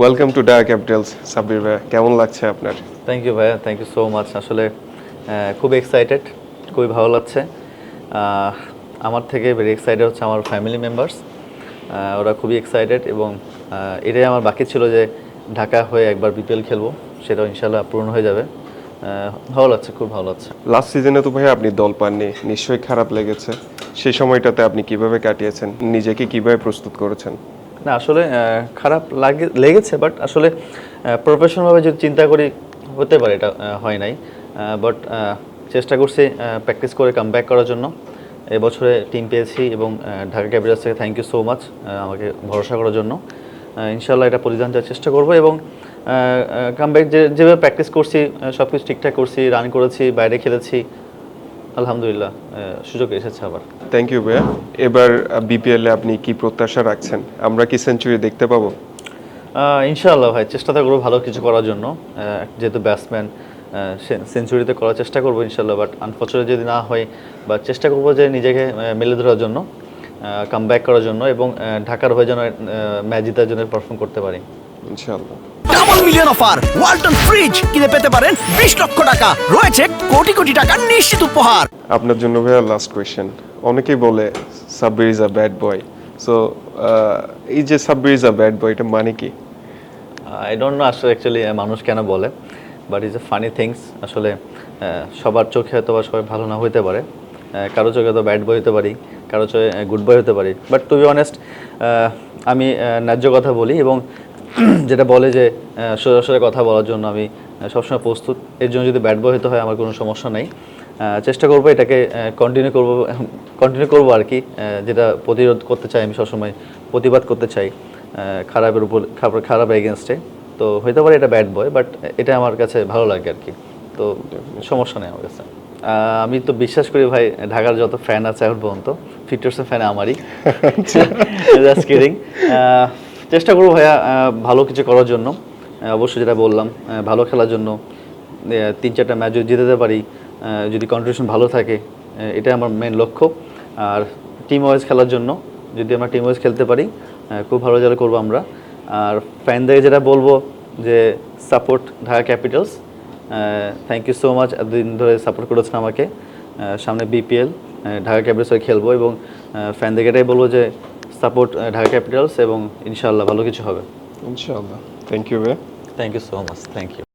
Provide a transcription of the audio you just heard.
Welcome to ডায়া Capitals Sabbir ভাইয়া কেমন লাগছে আপনার? থ্যাংক ইউ ভাইয়া. থ্যাংক ইউ সো মাচ আসলে খুব এক্সাইটেড খুবই ভালো লাগছে। আমার থেকে ভেরি এক্সাইটেড হচ্ছে আমার ফ্যামিলি মেম্বার্স ওরা খুবই এক্সাইটেড এবং এটাই আমার বাকি ছিল যে ঢাকা হয়ে একবার বিপিএল খেলব সেটাও ইনশাল্লাহ পূরণ হয়ে যাবে। ভালো লাগছে খুব ভালো লাগছে। লাস্ট সিজনে তো ভাইয়া আপনি দল পাননি নিশ্চয়ই খারাপ লেগেছে। সেই সময়টাতে আপনি কীভাবে কাটিয়েছেন নিজেকে কীভাবে প্রস্তুত করেছেন? না, আসলে খারাপ লাগে, লেগেছে বাট আসলে প্রফেশনালভাবে যদি চিন্তা করি, হতে পারে এটা হয় নাই। বাট চেষ্টা করছি প্র্যাকটিস করে কাম ব্যাক করার জন্য। এবছরে টিম পেয়েছি এবং ঢাকা ক্যাপিটালস থেকে থ্যাংক ইউ সো মাচ আমাকে ভরসা করার জন্য। ইনশাল্লাহ এটা পরিধান দেওয়ার চেষ্টা করব এবং কাম ব্যাক যে, যেভাবে প্র্যাকটিস করছি সব কিছু ঠিকঠাক করছি রান করেছি, বাইরে খেলেছি আলহামদুলিল্লাহ সুযোগ এসেছে আবার। থ্যাংক ইউ ভাইয়া। এবার বিপিএল এ আপনি কি প্রত্যাশা রাখছেন? আমরা কি সেঞ্চুরি দেখতে পাবো? ইনশাআল্লাহ ভাই চেষ্টা করব ভালো কিছু করার জন্য। যেহেতু ব্যাটসম্যান সেঞ্চুরিতে করার চেষ্টা করব ইনশাল্লাহ বাট আনফর্চুনেট যদি না হয় বা চেষ্টা করব যে নিজেকে মেলে ধরার জন্য কাম করার জন্য এবং ঢাকার হয়ে যেন ম্যাচ জেতার জন্য পারফর্ম করতে পারি। ইনশাআল্লাহ। Double million offer Walton fridge কিনে পেতে পারেন বিশ লক্ষ টাকা। রয়েছে কোটি কোটি টাকার নিশ্চিত উপহার। আপনার জন্য ভাইয়া লাস্ট কোয়েশ্চেন অনেকেই বলে Sabbir is a bad boy so এই যে Sabbir is a bad boy এটা মানে কি? আই ডোন্ট নো আসলে অ্যাকচুয়ালি মানুষ কেন বলে? But is a funny things আসলে সবার চোখে হয়তো বা সবাই ভালো না হতে পারে। কারও চোখে তো ব্যাড বয় হতে পারি কারও চোখে গুড বয় হতে পারি। বাট টু বি অনেস্ট আমি ন্যায্য কথা বলি এবং যেটা বলে যে আহ, সোজাসুজি কথা বলার জন্য আমি সবসময় প্রস্তুত। এর জন্য যদি ব্যাড বয় হতে হয় আমার কোনো সমস্যা নেই। চেষ্টা করব এটাকে কন্টিনিউ করব কন্টিনিউ করব আর কি। যেটা প্রতিরোধ করতে চাই আমি সবসময় প্রতিবাদ করতে চাই খারাপের উপর খারাপ খারাপ এগেনস্টে তো হইতে পারে এটা ব্যাড বয় বাট এটা আমার কাছে ভালো লাগে আর কি। তো সমস্যা নেই আমার কাছে। আমি তো বিশ্বাস করি ভাই ঢাকার যত ফ্যান আছে এখন পর্যন্ত ফিফটি ফ্যান আমারই। জাস্ট কিডিং চেষ্টা করব ভাইয়া ভালো কিছু করার জন্য। অবশ্যই যেটা বললাম ভালো খেলার জন্য তিন চারটা ম্যাচ যদি জিতাতে পারি যদি কন্ট্রিবিউশন ভালো থাকে এটাই আমার মেন লক্ষ্য। আর টিম ওয়াইজ খেলার জন্য, যদি আমরা টিম ওয়াইজ খেলতে পারি খুব ভালো রেজাল্ট করব আমরা। আর ফ্যানদের যেটা বলব, যে support Dhaka Capitals thank you so much এতদিন ধরে সাপোর্ট করেছেন আমাকে। সামনে বিপিএল ঢাকা ক্যাপিটালস হয়ে খেলব এবং ফ্যানদেরকে এটাই বলব যে সাপোর্ট ঢাকা ক্যাপিটালস এবং ইনশাআল্লাহ ভালো কিছু হবে। ইনশাআল্লাহ। থ্যাংক ইউ ভাই। Thank you so much thank you